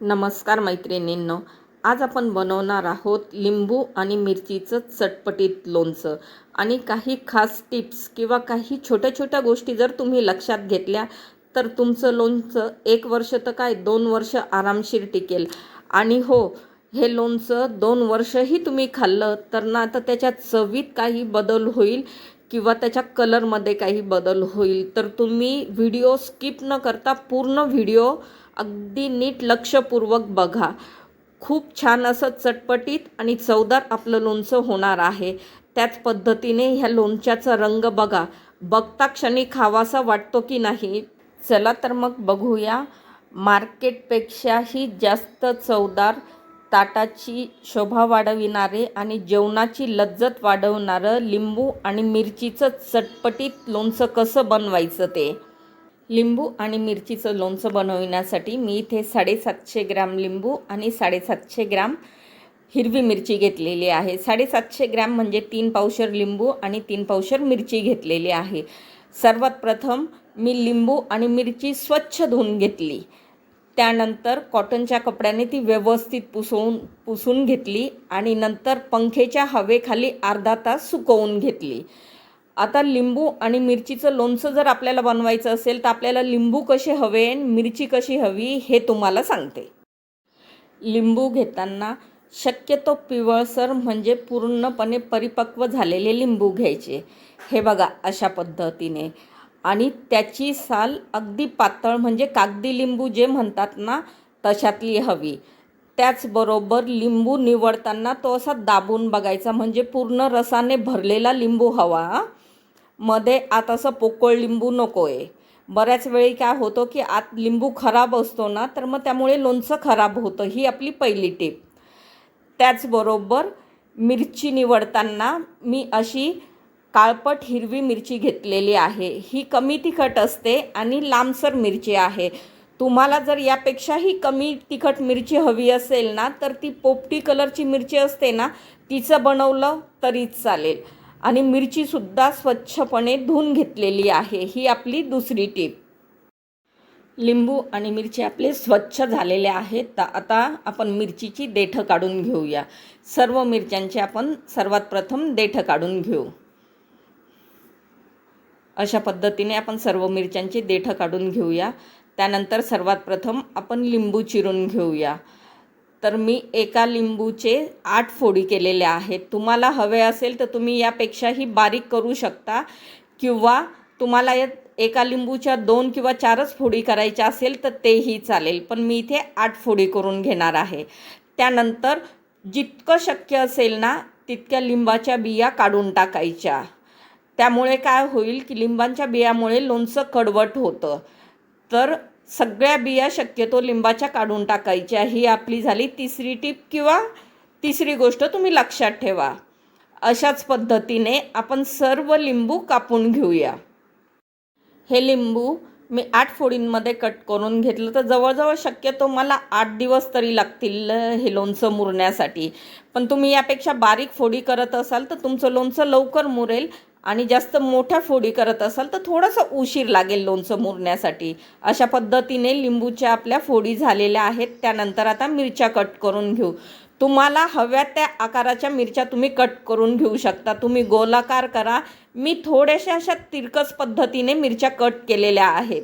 नमस्कार मैत्रिणींनो आज आपण बनवणार आहोत लिंबू आणि मिरचीचं चटपटीत लोणचं. आणि काही खास टिप्स किंवा काही छोट्या छोट्या गोष्टी जर तुम्ही लक्षात घेतल्या तर तुमचं लोणचं एक वर्ष तर काय दोन वर्ष आरामशीर टिकेल. आणि हो हे लोणचं दोन वर्षही तुम्ही खाल्लं तर ना तर त्याच्या चवीत काही बदल होईल. किंवा त्याच्या कलरमध्ये काही बदल होईल तर तुम्ही व्हिडिओ स्किप न करता पूर्ण व्हिडिओ अगदी नीट लक्षपूर्वक बघा. खूप छान असं चटपटीत आणि चवदार आपलं लोणचं होणार आहे. त्याच पद्धतीने ह्या लोणच्याचा रंग बघा. बघता क्षणी खावासा वाटतो की नाही? चला तर मग बघूया. मार्केटपेक्षाही जास्त चवदार ताटाची शोभा वाढविणारे आणि जेवणाची लज्जत वाढवणारं लिंबू आणि मिरचीचं चटपटीत लोणचं कसं बनवायचं ते? लिंबू आणि मिरचीचं लोणचं बनवण्यासाठी मी इथे साडेसातशे ग्रॅम लिंबू आणि साडेसातशे ग्रॅम हिरवी मिरची घेतलेली आहे. साडेसातशे ग्रॅम म्हणजे तीन पावशर लिंबू आणि तीन पावशर मिरची घेतलेली आहे. सर्वात प्रथम मी लिंबू आणि मिरची स्वच्छ धुवून घेतली. त्यानंतर कॉटनच्या कपड्याने ती व्यवस्थित पुसवून पुसून घेतली आणि नंतर पंखेच्या हवेखाली अर्धा तास सुकवून घेतली. आता लिंबू आणि मिरचीचं लोणचं जर आपल्याला बनवायचं असेल तर आपल्याला लिंबू कसे हवे मिरची कशी हवी हे तुम्हाला सांगते. लिंबू घेताना शक्यतो पिवळसर म्हणजे पूर्णपणे परिपक्व झालेले लिंबू घ्यायचे. हे बघा अशा पद्धतीने. आणि त्याची साल अगदी पातळ म्हणजे कागदी लिंबू जे म्हणतात ना तशातली हवी. त्याचबरोबर लिंबू निवडताना तो असा दाबून बघायचा म्हणजे पूर्ण रसाने भरलेला लिंबू हवा मध्ये आत असं पोकळ लिंबू नको आहे बऱ्याच वेळी काय होतं की आत लिंबू खराब असतो ना तर मग त्यामुळे लोणचं खराब होतं ही आपली पहिली टीप. त्याचबरोबर मिरची निवडताना मी अशी काळपट हिरवी मिरची घेतलेली आहे. ही कमी तिखट असते आणि लांबसर मिरची आहे. तुम्हाला जर यापेक्षाही कमी तिखट मिरची हवी असेल ना तर ती पोपटी कलरची मिरची असते ना तिचं बनवलं तरीच चालेल. आणि मिरचीसुद्धा स्वच्छपणे धुवून घेतलेली आहे. ही आपली दुसरी टीप. लिंबू आणि मिरची आपले स्वच्छ झालेले आहेत. तर आता आपण मिरचीची देठं काढून घेऊया. सर्व मिरच्यांची आपण सर्वात प्रथम देठं काढून घेऊ. अशा पद्धतीने आपण सर्व मिरच्यांची देठं काढून घेऊया. त्यानंतर सर्वात प्रथम आपण लिंबू चिरून घेऊया. तर मी एका लिंबूचे आठ फोडी केलेल्या आहेत. तुम्हाला हवे असेल तर तुम्ही यापेक्षाही बारीक करू शकता किंवा तुम्हाला या एका लिंबूच्या दोन किंवा चारच फोडी करायच्या असेल तर तेही चालेल. पण मी इथे आठ फोडी करून घेणार आहे. त्यानंतर जितकं शक्य असेल ना तितक्या लिंबाच्या बिया काढून टाकायच्या. त्यामुळे काय होईल की लिंबांच्या बियामुळे लोणचं कडवट होतं. तर सगळ्या बिया शक्यतो लिंबाच्या काढून टाकायच्या. ही आपली झाली तिसरी टीप किंवा तिसरी गोष्ट तुम्ही लक्षात ठेवा. अशाच पद्धतीने आपण सर्व लिंबू कापून घेऊया. हे लिंबू मी आठ फोडींमध्ये कट करून घेतलं. तर जवळजवळ शक्यतो मला आठ दिवस तरी लागतील हे लोणचं मुरण्यासाठी. पण तुम्ही यापेक्षा बारीक फोडी करत असाल तर तुमचं लोणचं लवकर मुरेल. आणि जास्त मोठ्या फोडी करत असाल तर थोडंसं उशीर लागेल लोणचं मुरण्यासाठी. अशा पद्धतीने लिंबूच्या आपल्या फोडी झालेल्या आहेत. त्यानंतर आता मिरच्या कट करून घेऊ. तुम्हाला हव्या त्या आकाराच्या मिरच्या तुम्ही कट करून घेऊ शकता. तुम्ही गोलाकार करा. मी थोड्याशा अशा तिरकस पद्धतीने मिरच्या कट केलेल्या आहेत.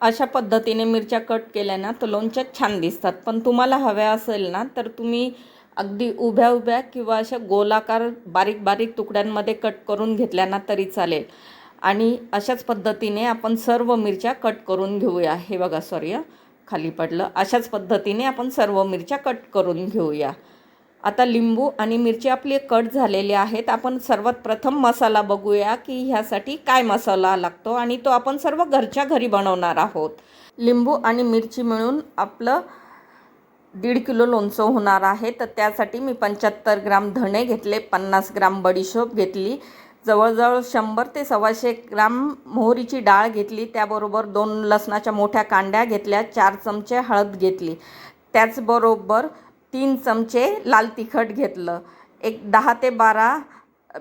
अशा पद्धतीने मिरच्या कट केल्या ना तर लोणच्या छान दिसतात. पण तुम्हाला हव्या असेल ना तर तुम्ही अगदी उभ्या उभ्या किंवा अशा गोलाकार बारीक बारीक तुकड्यांमध्ये कट करून घेतल्या ना तरी चालेल. आणि अशाच पद्धतीने आपण सर्व मिरच्या कट करून घेऊया. हे बघा सॉरी खाली पडलं. अशाच पद्धतीने आपण सर्व मिरच्या कट करून घेऊया. आता लिंबू आणि मिरची आपली कट झालेली आहेत. आपण सर्वात प्रथम मसाला बघूया की ह्यासाठी काय मसाला लागतो आणि तो आपण सर्व घरच्या घरी बनवणार आहोत. लिंबू आणि मिरची मिळून आपलं दीड किलो लोणचं होणार आहे. तर त्यासाठी मी पंच्याहत्तर ग्राम धणे घेतले पन्नास ग्राम बडीशोप घेतली. जवळजवळ शंभर ते सव्वाशे ग्राम मोहरीची डाळ घेतली. त्याबरोबर दोन लसणाच्या मोठ्या कांड्या घेतल्या चार चमचे हळद घेतली. त्याचबरोबर तीन चमचे लाल तिखट घेतलं. एक दहा ते बारा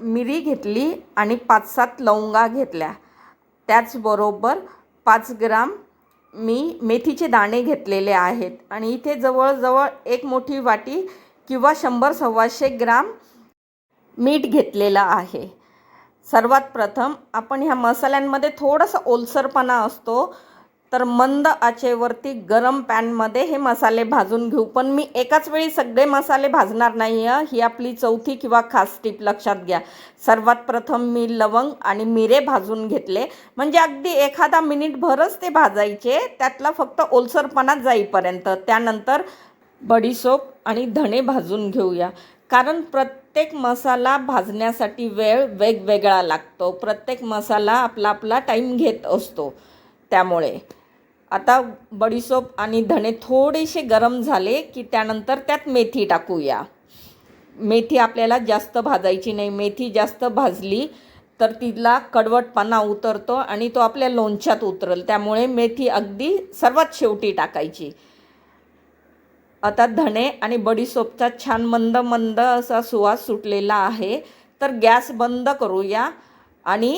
मिरी घेतली आणि पाच सात लवंगा घेतल्या. त्याचबरोबर पाच ग्राम मी मेथीचे दाणे घेतलेले आहेत. आणि इथे जवळजवळ एक मोठी वाटी किंवा शंभर सव्वाशे ग्राम मीठ घेतलेलं आहे. सर्वात प्रथम आपण ह्या मसाल्यांमध्ये थोडासा ओलसरपणा असतो. तर मंद आचेवरती गरम पॅनमध्ये हे मसाले भाजून घेऊ. पण मी एकाच वेळी सगळे मसाले भाजणार नाही आहे ही आपली चौथी किंवा खास टीप लक्षात घ्या. सर्वात प्रथम मी लवंग आणि मिरे भाजून घेतले. म्हणजे अगदी एखादा मिनिटभरच ते भाजायचे. त्यातला फक्त ओलसरपणा जाईपर्यंत. त्यानंतर बडीसोप आणि धणे भाजून घेऊया. कारण प्रत्येक मसाला भाजण्यासाठी वेळ वेगवेगळा लागतो. प्रत्येक मसाला आपला आपला टाईम घेत असतो त्यामुळे. आता बडीसोप आणि धणे थोडेसे गरम झाले की त्यानंतर त्यात मेथी टाकूया. मेथी आपल्याला जास्त भाजायची नाही. मेथी जास्त भाजली तर तिला कडवटपणा उतरतो आणि तो आपल्या लोणच्यात उतरल. त्यामुळे मेथी अगदी सर्वात शेवटी टाकायची. आता धणे आणि बडीसोपचा छान मंद मंद असा सुवास सुटलेला आहे. तर गॅस बंद करूया आणि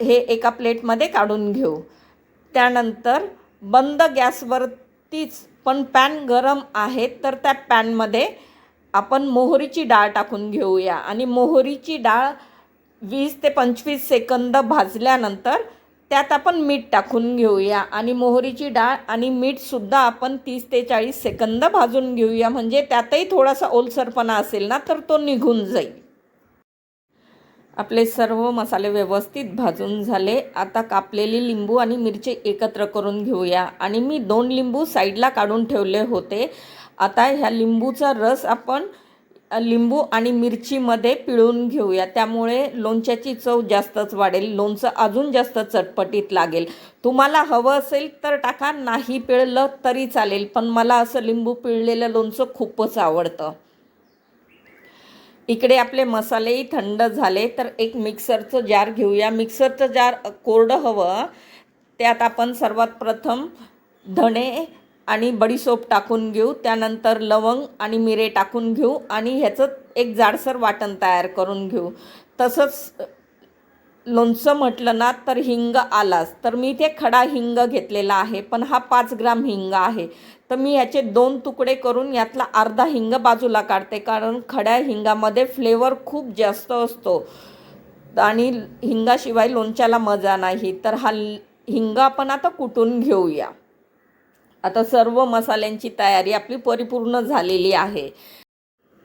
हे एका प्लेटमध्ये काढून घेऊ. त्यानंतर बंद गॅसवरतीच पण पॅन गरम आहे तर त्या पॅनमध्ये आपण मोहरीची डाळ टाकून घेऊया. आणि मोहरीची डाळ वीस ते पंचवीस सेकंद भाजल्यानंतर त्यात आपण मीठ टाकून घेऊया. आणि मोहरीची डाळ आणि मीठसुद्धा आपण तीस ते चाळीस सेकंद भाजून घेऊया. म्हणजे त्यातही थोडासा ओलसरपणा असेल ना तर तो निघून जाईल. आपले सर्व मसाले व्यवस्थित भाजून झाले. आता कापलेली लिंबू आणि मिरची एकत्र करून घेऊया. आणि मी दोन लिंबू साईडला काढून ठेवले होते. आता ह्या लिंबूचा रस आपण लिंबू आणि मिरचीमध्ये पिळून घेऊया. त्यामुळे लोणच्याची चव जास्तच वाढेल. लोणचं अजून जास्त चटपटीत लागेल. तुम्हाला हवं असेल तर टाका. नाही पिळलं तरी चालेल. पण मला असं लिंबू पिळलेलं लोणचं खूपच आवडतं. इकडे आपले मसालेही थंड झाले तर एक मिक्सरचं जार घेऊया. मिक्सरचं जार कोरडं हवं. त्यात आपण सर्वात प्रथम धणे आणि बडीसोप टाकून घेऊ. त्यानंतर लवंग आणि मिरे टाकून घेऊ आणि ह्याचं एक जाडसर वाटण तयार करून घेऊ. तसंच लोणचं म्हटलं ना तर हिंग आलाच. तर मी इथे खडा हिंग घेतलेला आहे पण हा पाच ग्राम हिंग आहे. तर मी याचे दोन तुकडे करून यातला अर्धा हिंग बाजूला काढते कारण खड्या हिंगामध्ये फ्लेवर खूप जास्त असतो. आणि हिंगाशिवाय लोणच्याला मजा नाही. तर हा हिंग आपण आता कुटून घेऊया. आता सर्व मसाल्यांची तयारी आपली परिपूर्ण झालेली आहे.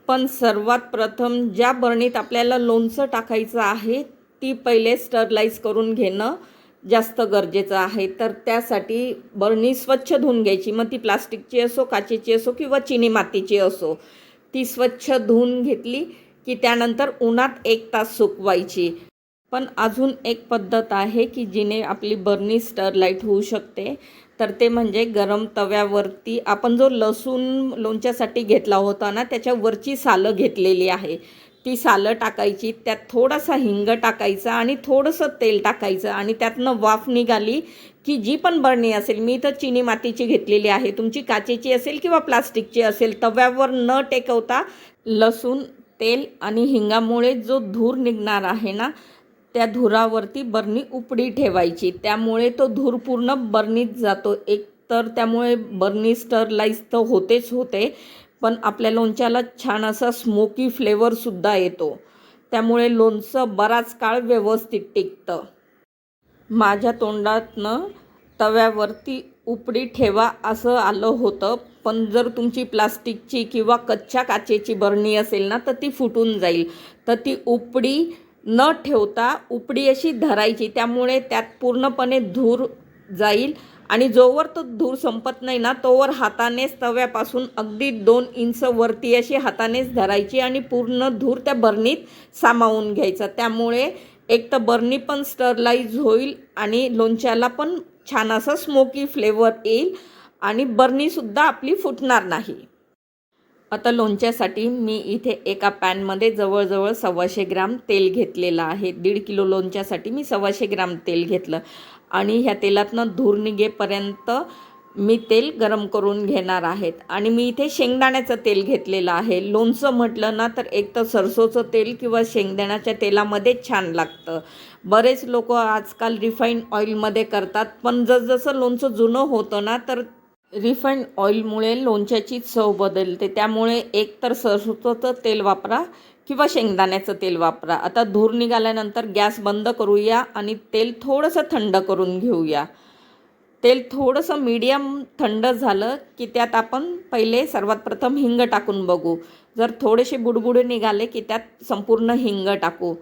पण सर्वात प्रथम ज्या बरणीत आपल्याला लोणचं टाकायचं आहे ती पहिले स्टरलाईज करून घेणं जास्त गरजेचं आहे. तर त्यासाठी बरणी स्वच्छ धुवून घ्यायची. मग ती प्लास्टिकची असो काचेची असो किंवा चिनी मातीची असो ती स्वच्छ धुवून घेतली की त्यानंतर उन्हात एक तास सुकवायची. पण अजून एक पद्धत आहे की जिने आपली बर्नी स्टरलाईट होऊ शकते. तर ते म्हणजे गरम तव्यावरती आपण जो लसूण लोणच्यासाठी घेतला होता ना त्याच्यावरची सालं घेतलेली आहे. ती सालं टाकायची त्यात थोडासा हिंग टाकायचा आणि थोडंसं तेल टाकायचं आणि त्यातनं वाफ निघाली की जी पण बरणी असेल मी तर चिनी मातीची घेतलेली आहे. तुमची काचेची असेल किंवा प्लास्टिकची असेल तव्यावर न टेकवता लसूण तेल आणि हिंगामुळे जो धूर निघणार आहे ना त्या धुरावरती बरणी उपडी ठेवायची. त्यामुळे तो धूर पूर्ण बरणीत जातो. एक तर त्यामुळे बर्नी स्टरलाईज तर होतेच होते पण आपल्या लोणच्याला छान असा स्मोकी फ्लेवरसुद्धा येतो. त्यामुळे लोणचं बराच काळ व्यवस्थित टिकतं. माझ्या तोंडातनं तव्यावरती उपडी ठेवा असं आलं होतं पण जर तुमची प्लास्टिकची किंवा कच्च्या काचेची बरणी असेल ना तर ती फुटून जाईल. तर ती उपडी न ठेवता उपडी अशी धरायची त्यामुळे त्यात पूर्णपणे धूर जाईल. आणि जोवर तो धूर संपत नाही ना तोवर हातानेच तव्यापासून अगदी दोन इंच वरती अशी हातानेच धरायची आणि पूर्ण धूर त्या बरणीत सामावून घ्यायचा. त्यामुळे एक तर बर्नी पण स्टरलाईज होईल आणि लोणच्याला पण छान असं स्मोकी फ्लेवर येईल आणि बर्नीसुद्धा आपली फुटणार नाही. आता लोणच्यासाठी मी इथे एका पॅनमध्ये जवळजवळ सव्वाशे ग्राम तेल घेतलेलं आहे. दीड किलो लोणच्यासाठी मी सव्वाशे ग्राम तेल घेतलं. आणि ह्या तेलातनं धूर निघेपर्यंत मी तेल गरम करून घेणार आहेत आणि मी इथे शेंगदाण्याचं तेल घेतलेलं आहे. लोणचं म्हटलं ना तर एक तर सरसोचं तेल किंवा शेंगदाण्याच्या तेलामध्ये छान लागतं. बरेच लोक आजकाल रिफाईंड ऑइलमध्ये करतात. पण जसजसं लोणचं जुनं होतं ना तर रिफाईंड ऑइलमुळे लोणच्याची चव बदलते. त्यामुळे एक तर सरसोचं तेल वापरा किंवा शेंगदाण्याचं तेल वापरा. आता धूर निघाल्यानंतर गॅस बंद करूया आणि तेल थोडंसं थंड करून घेऊया. तेल थोडंसं मीडियम थंड झालं की त्यात आपण पहिले सर्वात प्रथम हिंग टाकून बघू. जर थोडेसे बुडबुडे निघाले की त्यात संपूर्ण हिंग टाकू.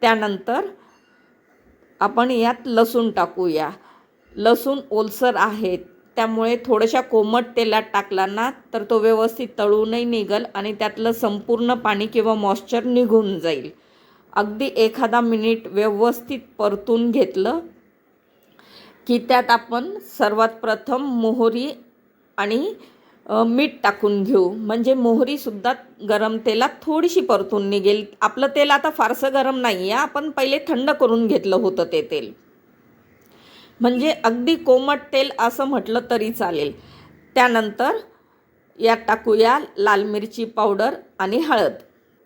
त्यानंतर आपण यात लसूण टाकूया. लसूण ओलसर आहेत. त्यामुळे थोडशा कोमट तेलात टाकला ना तर तो व्यवस्थित तळूनही निघल आणि त्यातलं संपूर्ण पाणी किंवा मॉइश्चर निघून जाईल. अगदी एखादा मिनिट व्यवस्थित परतून घेतलं की त्यात आपण सर्वात प्रथम मोहरी आणि मीठ टाकून घेऊ. म्हणजे मोहरीसुद्धा गरम तेलात थोडीशी परतून निघेल. आपलं तेल आता फारसं गरम नाही आहे आपण पहिले थंड करून घेतलं होतं ते तेल. म्हणजे अगदी कोमट तेल असं म्हटलं तरी चालेल. त्यानंतर यात टाकूया लाल मिरची पावडर आणि हळद.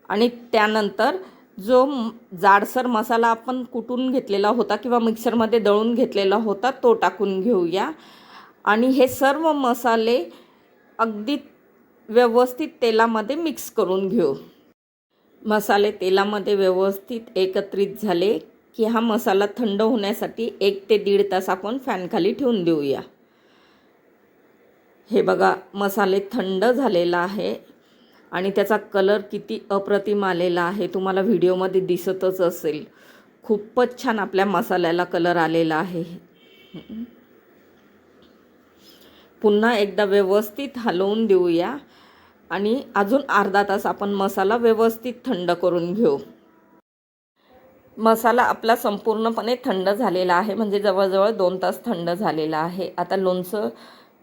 आणि त्यानंतर जो जाडसर मसाला आपण कुटून घेतलेला होता किंवा मिक्सरमध्ये दळून घेतलेला होता तो टाकून घेऊया. आणि हे सर्व मसाले अगदी व्यवस्थित तेलामध्ये मिक्स करून घेऊ. मसाले तेलामध्ये व्यवस्थित एकत्रित झाले. की हा मसाला थंड होण्यासाठी एक ते दीड तास आपण फॅनखाली ठेवून देऊया. हे बघा मसाले थंड झालेला आहे आणि त्याचा कलर किती अप्रतिम आलेला आहे. तुम्हाला व्हिडिओमध्ये दिसतच असेल. खूपच छान आपल्या मसाल्याला कलर आलेला आहे. पुन्हा एकदा व्यवस्थित हलवून देऊया आणि अजून अर्धा तास आपण मसाला व्यवस्थित थंड करून घेऊ. मसाला आपला संपूर्णपणे थंड झालेला आहे. म्हणजे जवळजवळ दोन तास थंड झालेला आहे. आता लोणचं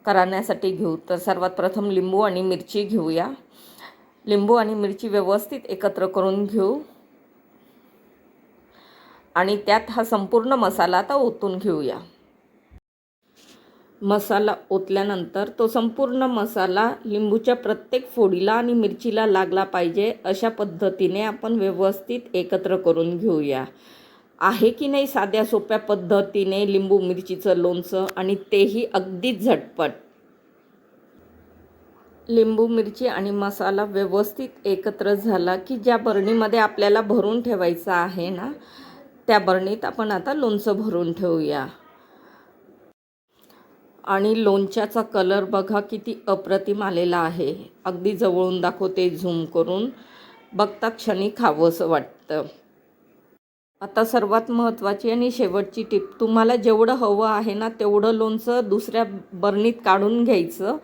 करण्यासाठी घेऊ. तर सर्वात प्रथम लिंबू आणि मिरची घेऊया. लिंबू आणि मिरची व्यवस्थित एकत्र करून घेऊ. आणि त्यात हा संपूर्ण मसाला आता ओतून घेऊया. मसाला ओतल्यानंतर तो संपूर्ण मसाला लिंबूच्या प्रत्येक फोडीला आणि मिरचीला लागला पाहिजे अशा पद्धतीने आपण व्यवस्थित एकत्र करून घेऊया. आहे की नाही साध्या सोप्या पद्धतीने लिंबू मिरचीचं लोणचं आणि तेही अगदीच झटपट? लिंबू मिरची आणि मसाला व्यवस्थित एकत्र झाला की ज्या बरणीमध्ये आपल्याला भरून ठेवायचं आहे ना त्या बरणीत आपण आता लोणचं भरून ठेवूया. आणि लोणच्याचा कलर बघा किती अप्रतिम आलेला आहे. अगदी जवळून दाखवते झूम करून. बघता क्षणी खावंसं वाटतं. आता सर्वात महत्त्वाची आणि शेवटची टिप तुम्हाला जेवढं हवं आहे ना तेवढं लोणचं दुसऱ्या बरणीत काढून घ्यायचं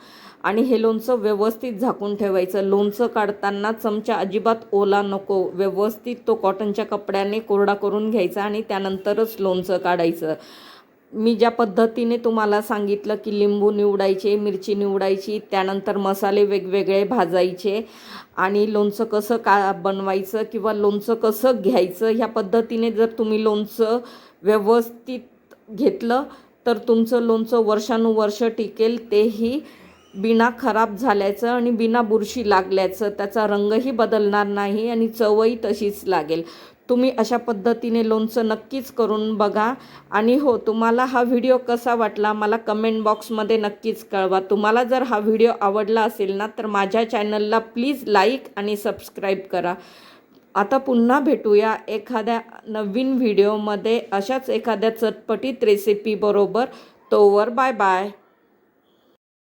आणि हे लोणचं व्यवस्थित झाकून ठेवायचं. लोणचं काढताना चमचा अजिबात ओला नको व्यवस्थित तो कॉटनच्या कपड्याने कोरडा करून घ्यायचा आणि त्यानंतरच लोणचं काढायचं. मी ज्या पद्धतीने तुम्हाला सांगितलं की लिंबू निवडायचे मिरची निवडायची त्यानंतर मसाले वेगवेगळे भाजायचे आणि लोणचं कसं का बनवायचं किंवा लोणचं कसं घ्यायचं ह्या पद्धतीने जर तुम्ही लोणचं व्यवस्थित घेतलं तर तुमचं लोणचं वर्षानुवर्ष टिकेल तेही बिना खराब झाल्याचं आणि बिना बुरशी लागल्याचं त्याचा रंगही बदलणार नाही आणि चवही तशीच लागेल. तुम्ही अशा पद्धतीने लोणचं नक्कीच करून बघा. आणि हो तुम्हाला हा व्हिडिओ कसा वाटला मला कमेंट बॉक्समध्ये नक्कीच कळवा. तुम्हाला जर हा व्हिडिओ आवडला असेल ना तर माझ्या चॅनलला प्लीज लाईक आणि सबस्क्राईब करा. आता पुन्हा भेटूया एखाद्या नवीन व्हिडिओमध्ये अशाच एखाद्या चटपटीत रेसिपीबरोबर तोवर बाय बाय